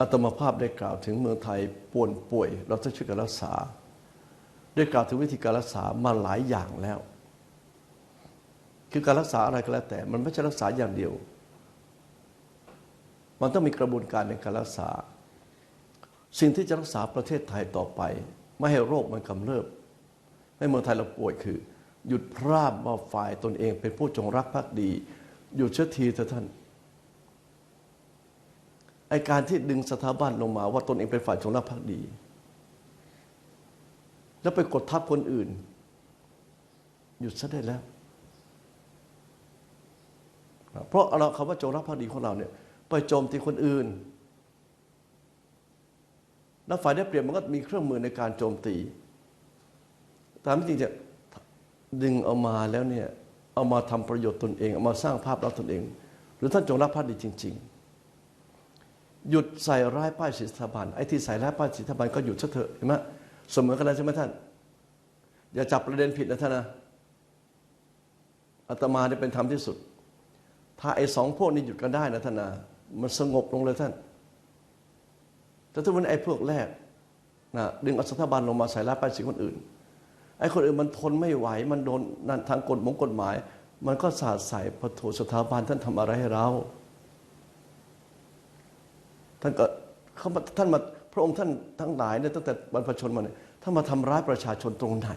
อาตมาภาพได้กล่าวถึงเมืองไทยป่วนป่วย เราต้องช่วยกันรักษา ได้กล่าวถึงวิธีการรักษามาหลายอย่างแล้ว คือการรักษาอะไรก็แล้วแต่ มันไม่ใช่รักษาอย่างเดียว มันต้องมีกระบวนการในการรักษา สิ่งที่จะรักษาประเทศไทยต่อไป ไม่ให้โรคมันกำเริบให้เมืองไทยเราป่วยคือ หยุดพร่ำว่าฝ่ายตนเองเป็นผู้จงรักภักดี หยุดเชื้อทีเถอะท่าน ไอการที่ดึงสถาบันลงมาว่าตนเองเป็นฝ่ายจงรักภักดี แล้วไปกดทับคนอื่น หยุดซะได้แล้ว เพราะเราคำว่าจงรักภักดีของเราเนี่ยไปโจมตีคนอื่น แล้วฝ่ายได้เปรียบมันก็มีเครื่องมือในการโจมตี ตามที่จริงจะดึงเอามาแล้วเนี่ยเอามาทำประโยชน์ตนเอง เอามาสร้างภาพลักษณ์ตนเอง หรือท่านจงรักภักดีจริง ๆ หยุดใส่ร้ายป้ายสีสถาบันไอ้ที่ใส่ร้ายป้ายสีสถาบันก็หยุดซะเถอะเห็นไหมเสมอกันแล้วใช่ไหมท่าน อย่าจับประเด็นผิดนะท่านนะอาตมาเนี่ยเป็นธรรมที่สุด ถ้าไอ้สองพวกนี้หยุดกันได้นะท่านนะมันสงบลงเลยท่าน แต่ถ้าวันไอ้พวกแรกนะดึงอสถาบันลงมาใส่ร้ายป้ายสีคนอื่น ไอ้คนอื่นมันทนไม่ไหว มันโดนนั่นทางกฎมงกฎหมาย มันก็สาดใส่พระโถสถาบันท่านทำอะไรให้เรา ท่านก็เขามาท่านมาพระองค์ท่านทั้งหลายเนี่ยตั้งแต่บรรพชนมาเนี่ยท่านมาทำร้ายประชาชนตรงไหน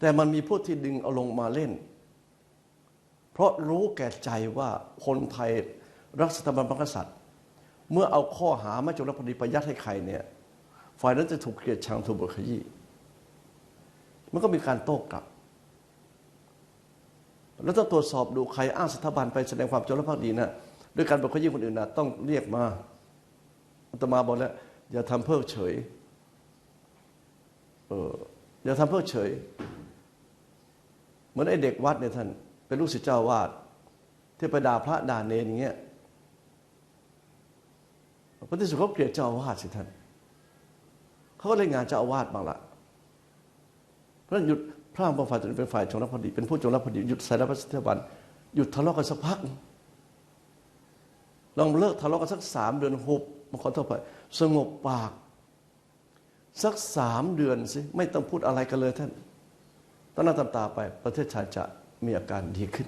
แต่มันมีพวกที่ดึงเอาลงมาเล่น เพราะรู้แก่ใจว่าคนไทยรักสถาบันพระกษัตริย์ เมื่อเอาข้อหาไม่จงรักภักดีไปยัดให้ใครเนี่ยฝ่ายนั้นจะถูกเกลียดชังถูกบทขยี้มันก็มีการโต้กลับ แล้วต้องตรวจสอบดูใครอ้างสถาบันไปแสดงความจงรักภักดีนะ ด้วยการบทขยี้คนอื่นนะต้องเรียกมาอาตมาบอกแล้วอย่าทำเพิกเฉยเอออย่าทำเพิกเฉย เหมือนไอ้เด็กวัดเนี่ยท่าน เป็นลูกศิษย์เจ้าวาดที่ไปด่าพระด่าเนรอย่างเงี้ยพระที่สุดเขาเกลียดเจ้าอาวาสสิท่านเขาก็เล่นงานเจ้าอาวาสบ้างละเพราะนั้นหยุดพระบางฝ่ายตัวเป็นฝ่ายจงรักภักดี เป็นผู้จงรักภักดีหยุดใส่รับพระสถาบันหยุดทะเลาะกันสักพัก ลองเลิกทะเลาะกันสักสามเดือนหุบมาขอโทษไปสงบปาก สักสามเดือนสิไม่ต้องพูดอะไรกันเลยท่านต้องนั่งตามตาไปประเทศชาติจะมีอาการดีขึ้น